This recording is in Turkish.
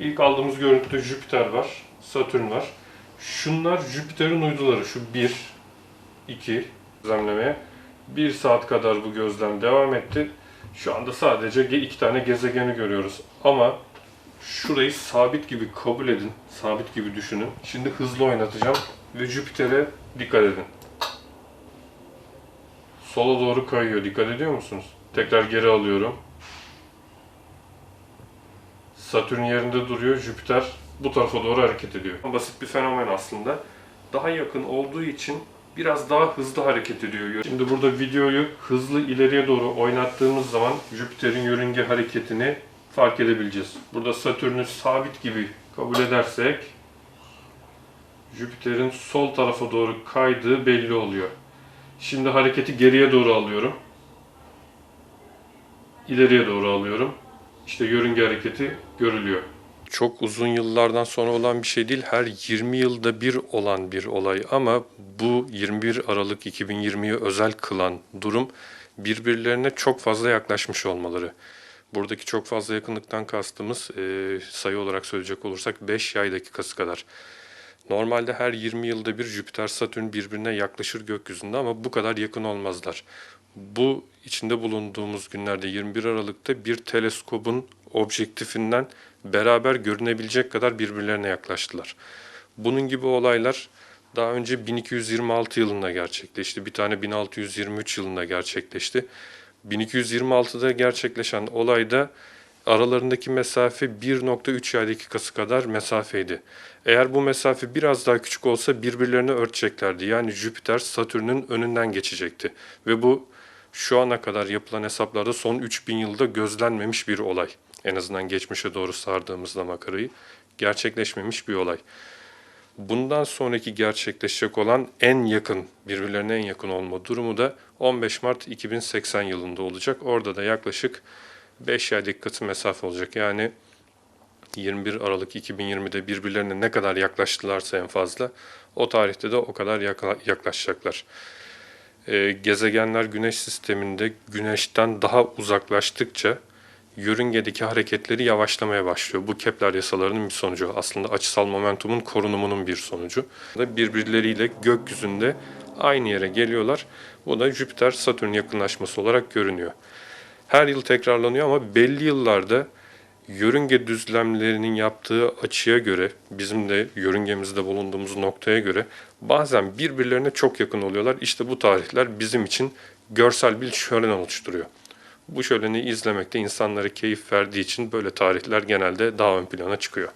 İlk aldığımız görüntüde Jüpiter var, Satürn var. Şunlar Jüpiter'in uyduları. Şu 1, 2 gözlemlemeye. 1 saat kadar bu gözlem devam etti. Şu anda sadece iki tane gezegeni görüyoruz. Ama şurayı sabit gibi kabul edin. Sabit gibi düşünün. Şimdi hızlı oynatacağım ve Jüpiter'e dikkat edin. Sola doğru kayıyor. Dikkat ediyor musunuz? Tekrar geri alıyorum. Satürn yerinde duruyor. Jüpiter bu tarafa doğru hareket ediyor. Basit bir fenomen aslında. Daha yakın olduğu için biraz daha hızlı hareket ediyor. Şimdi burada videoyu hızlı ileriye doğru oynattığımız zaman Jüpiter'in yörünge hareketini fark edebileceğiz. Burada Satürn'ü sabit gibi kabul edersek Jüpiter'in sol tarafa doğru kaydığı belli oluyor. Şimdi hareketi geriye doğru alıyorum. İleriye doğru alıyorum. İşte yörünge hareketi görülüyor. Çok uzun yıllardan sonra olan bir şey değil. Her 20 yılda bir olan bir olay ama bu 21 Aralık 2020'yi özel kılan durum birbirlerine çok fazla yaklaşmış olmaları. Buradaki çok fazla yakınlıktan kastımız e, sayı olarak söyleyecek olursak 5 yay dakikası kadar. Normalde her 20 yılda bir Jüpiter Satürn birbirine yaklaşır gökyüzünde ama bu kadar yakın olmazlar. Bu içinde bulunduğumuz günlerde 21 Aralık'ta bir teleskobun objektifinden beraber görünebilecek kadar birbirlerine yaklaştılar. Bunun gibi olaylar daha önce 1226 yılında gerçekleşti. Bir tane 1623 yılında gerçekleşti. 1226'da gerçekleşen olayda aralarındaki mesafe 1.3 yay dakikası kadar mesafeydi. Eğer bu mesafe biraz daha küçük olsa birbirlerini örteceklerdi. Yani Jüpiter Satürn'ün önünden geçecekti. Ve bu şu ana kadar yapılan hesaplarda son 3000 yılda gözlenmemiş bir olay. En azından geçmişe doğru sardığımızda makarayı gerçekleşmemiş bir olay. Bundan sonraki gerçekleşecek olan en yakın, birbirlerine en yakın olma durumu da 15 Mart 2080 yılında olacak. Orada da yaklaşık 5 yay dakikası mesafe olacak. Yani 21 Aralık 2020'de birbirlerine ne kadar yaklaştılarsa en fazla o tarihte de o kadar yakla- yaklaşacaklar. Ee, gezegenler Güneş sisteminde Güneş'ten daha uzaklaştıkça yörüngedeki hareketleri yavaşlamaya başlıyor. Bu Kepler yasalarının bir sonucu. Aslında açısal momentumun korunumunun bir sonucu. Birbirleriyle gökyüzünde aynı yere geliyorlar. Bu da Jüpiter-Satürn yakınlaşması olarak görünüyor. Her yıl tekrarlanıyor ama belli yıllarda yörünge düzlemlerinin yaptığı açıya göre, bizim de yörüngemizde bulunduğumuz noktaya göre bazen birbirlerine çok yakın oluyorlar. İşte bu tarihler bizim için görsel bir şölen oluşturuyor. Bu şöleni izlemekte insanlara keyif verdiği için böyle tarihler genelde daha ön plana çıkıyor.